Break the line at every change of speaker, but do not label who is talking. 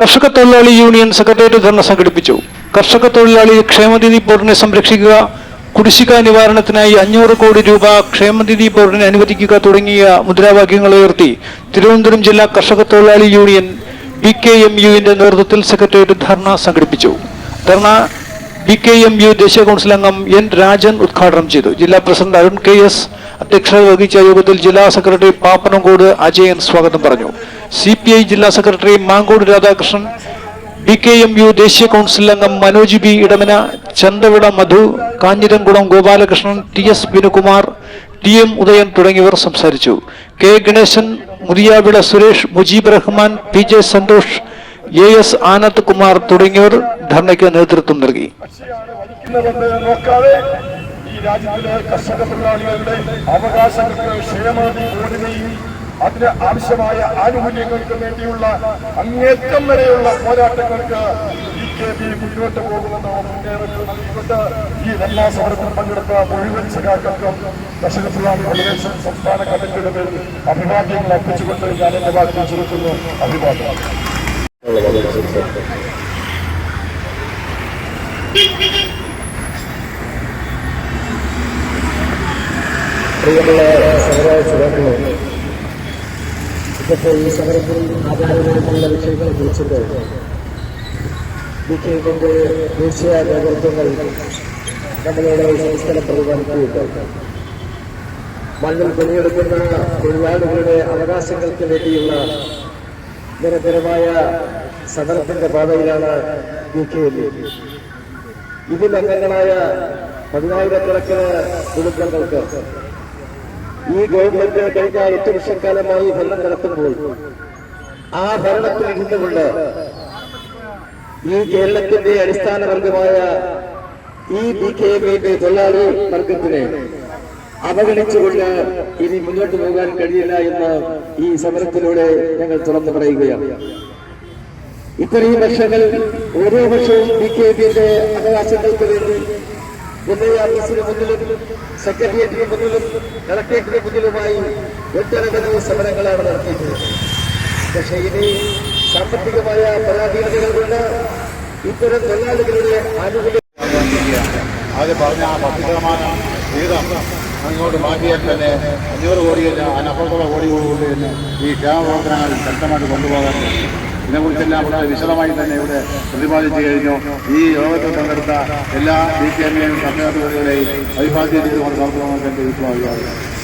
കർഷക തൊഴിലാളി union secretariat ധർണ സംഘടിപ്പിച്ചു. കർഷക തൊഴിലാളി ക്ഷേമനിധി ബോർഡിനെ സംരക്ഷിക്കുക കുടിശ്ശിക നിവാരണത്തിനായി അഞ്ഞൂറ് കോടി രൂപ ക്ഷേമനിധി ബോർഡിന് അനുവദിക്കുക തുടങ്ങിയ മുദ്രാവാക്യങ്ങൾ ഉയർത്തി തിരുവനന്തപുരം ജില്ലാ കർഷക തൊഴിലാളി യൂണിയൻ ബി കെ എം യുവിന്റെ നേതൃത്വത്തിൽ സെക്രട്ടേറിയറ്റ് ധർണ സംഘടിപ്പിച്ചു. ധർണ ബി കെ എം യു ദേശീയ കൗൺസിൽ അംഗം എൻ രാജൻ ഉദ്ഘാടനം ചെയ്തു. ജില്ലാ പ്രസിഡന്റ് അരുൺ കെ എസ് അധ്യക്ഷത വഹിച്ച യോഗത്തിൽ ജില്ലാ സെക്രട്ടറി പാപ്പനംകോട് അജയൻ സ്വാഗതം പറഞ്ഞു. സി പി ഐ ജില്ലാ secretary Mancode Radhakrishnan B K M U ദേശീയ കൗൺസിൽ അംഗം Manoj B Edamana Chanthavida Madhu Kanjiramkulam Gopalakrishnan T S Binukumar T M Udayan തുടങ്ങിയവർ സംസാരിച്ചു. K Ganesan Muthiyavila Suresh Mujeeb Rahman P J Santhosh A S Anand Kumar തുടങ്ങിയവർ ധർണയ്ക്ക് നേതൃത്വം നൽകി.
അതിന് ആവശ്യമായ ആനുകൂല്യങ്ങൾക്ക് വേണ്ടിയുള്ള അങ്ങേറ്റം വരെയുള്ള പോരാട്ടങ്ങൾക്ക് ബി കെ പി മുന്നോട്ട് പോകുമെന്ന് മുന്നേറുന്നു നൽകിക്കൊണ്ട് ഈ എല്ലാ സമരത്തിൽ പങ്കെടുത്ത മുഴുവൻ സഖാക്കൾക്കും കർഷക ഫെഡറേഷൻ സംസ്ഥാന കമ്മിറ്റിയുടെ പേരിൽ അഭിവാദ്യങ്ങൾ അർപ്പിച്ചുകൊണ്ട് ഞാൻ എന്റെ വാക്കിൽ ചുരുക്കുന്നു അഭിവാദ്യം.
പ്രിയമുള്ള ഈ സമരത്തിൽ ആചാരപരമുള്ള വിഷയങ്ങൾ കുറിച്ചിട്ട് ബി കെ ദേശീയ നേതൃത്വങ്ങൾ നമ്മളുടെ സംസ്ഥാന പ്രതിപാദിക്കുകയുണ്ട് മണ്ണിൽ പണിയെടുക്കുന്ന തൊഴിലാളികളുടെ അവകാശങ്ങൾക്ക് വേണ്ടിയുള്ള നിരന്തരമായ സമരത്തിന്റെ പാതയിലാണ് എം. ഇതിൽ അംഗങ്ങളായ പതിനായിരക്കണക്കിന് കുടുംബങ്ങൾക്ക് ഈ ഗവൺമെന്റ് കഴിഞ്ഞ എട്ട് വർഷക്കാലമായി ഭരണം നടത്തുമ്പോൾ ആ ഭരണത്തിൽ ഇരുന്നുകൊണ്ട് ഈ കേരളത്തിന്റെ അടിസ്ഥാന വർഗമായ ഈ ബി കെ എമ്മിന്റെ തൊഴിലാളി വർഗത്തിനെ അവഗണിച്ചുകൊണ്ട് ഇനി മുന്നോട്ട് പോകാൻ കഴിയില്ല എന്ന് ഈ സമരത്തിലൂടെ ഞങ്ങൾ തുറന്നു പറയുകയാണ്. ഇത്രയും വർഷങ്ങൾ ഓരോ വർഷവും ബി കെ പിയുടെ അവകാശങ്ങൾക്ക് വേണ്ടി മുന്നേ ഓഫീസിന് മുന്നിലും സെക്രട്ടേറിയറ്റിന് മുന്നിലും കളക്ടറേറ്റിന് മുന്നിലുമായി ഒട്ടനവധി സമരങ്ങളാണ് നടത്തിയിട്ടുള്ളത് പക്ഷേ ഇനി സാമ്പത്തികമായ പരാധീനതകൾ കൊണ്ട് ഇത്തരം തൊഴിലാളികളുടെ ആനുകൂല്യം
ആദ്യം പറഞ്ഞ ആ പത്ത് ശതമാനം വിഹിതം അങ്ങോട്ട് മാറ്റിയാൽ തന്നെ അഞ്ഞൂറ് കോടിയല്ല അതിനപ്പുറത്തുള്ള കൊണ്ട് തന്നെ ഈ ക്ഷേമ പ്രവർത്തനങ്ങൾ ശക്തമായിട്ട് കൊണ്ടുപോകാൻ. ഇതിനെക്കുറിച്ചെല്ലാം വളരെ വിശദമായി തന്നെ ഇവിടെ പ്രതിപാദിച്ചു കഴിഞ്ഞു. ഈ യോഗത്തിൽ പങ്കെടുത്ത എല്ലാ ബി കെ എം എയും അഭിവാദ്യം ചെയ്തുകൊണ്ട് നടത്തണമെന്ന് എന്റെ വിശ്വാസം